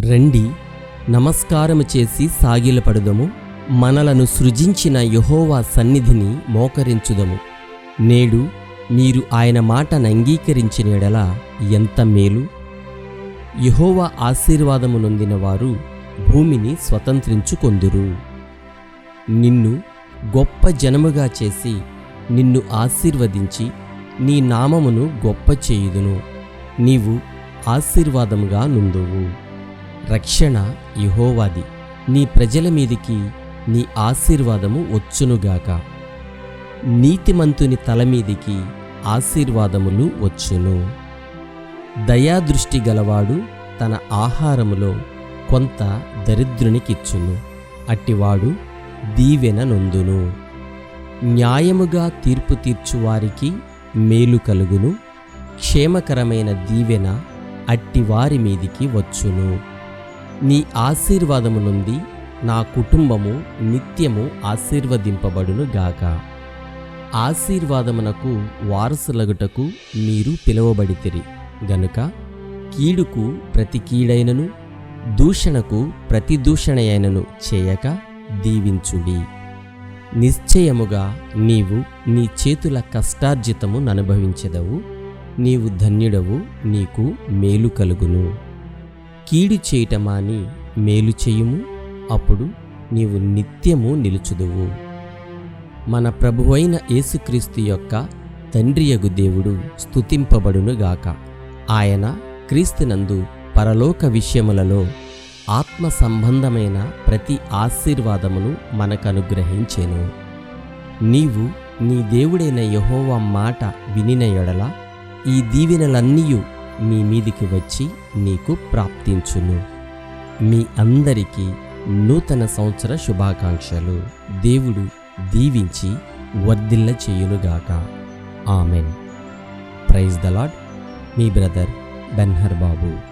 రండి నమస్కారము చేసి సాగిలపడుదము మనలను సృజించిన యహోవా సన్నిధిని మోకరించుదము. నేడు మీరు ఆయన మాటను అంగీకరించిన ఎడల ఎంత మేలు. యహోవా ఆశీర్వాదము నొందిన వారు భూమిని స్వతంత్రించుకొందురు నిన్ను గొప్ప జనముగా చేసి నిన్ను ఆశీర్వదించి నీ నామమును గొప్ప చేయుదును. నీవు ఆశీర్వాదముగా నుందువు. రక్షణ యుహోవాది. నీ ప్రజల మీదికి నీ ఆశీర్వాదము వచ్చునుగాక. నీతిమంతుని తల మీదికి ఆశీర్వాదములు వచ్చును. దయాదృష్టి గలవాడు తన ఆహారములో కొంత దరిద్రునికిచ్చును. అట్టివాడు దీవెన నొందును. న్యాయముగా తీర్పు తీర్చువారికి మేలు కలుగును. క్షేమకరమైన దీవెన అట్టివారి మీదికి వచ్చును. నీ ఆశీర్వాదము నుండి నా కుటుంబము నిత్యము ఆశీర్వదింపబడును గాక. ఆశీర్వాదమునకు వారసులగుటకు మీరు పిలువబడితిరి. గనుక కీడుకు ప్రతి కీడైనను దూషణకు ప్రతి దూషణయైనను చేయక దీవించుడి. నిశ్చయముగా నీవు నీ చేతుల కష్టార్జితమును ననుభవించెదవు. నీవు ధన్యుడవు నీకు మేలు కలుగును. కీడు చేయటమాని మేలు చేయుము? అప్పుడు నీవు నిత్యము నిలుచుదువు. మన ప్రభువైన యేసుక్రీస్తు యొక్క తండ్రియగు దేవుడు స్థుతింపబడునుగాక ఆయన క్రీస్తునందు పరలోక విషయములలో ఆత్మ సంబంధమైన ప్రతి ఆశీర్వాదమును మనకనుగ్రహించెను. నీవు నీ దేవుడైన యెహోవా మాట వినిన ఎడల ఈ దీవెనలన్నీయు నీ మీదికి వచ్చి నీకు ప్రాప్తించును. మీ అందరికీ నూతన సంవత్సర శుభాకాంక్షలు. దేవుడు దీవించి వర్ధిల్ల చేయునుగాక. ఆమెన్. ప్రైజ్ ద లాడ్ మీ బ్రదర్ బెన్హర్ బాబు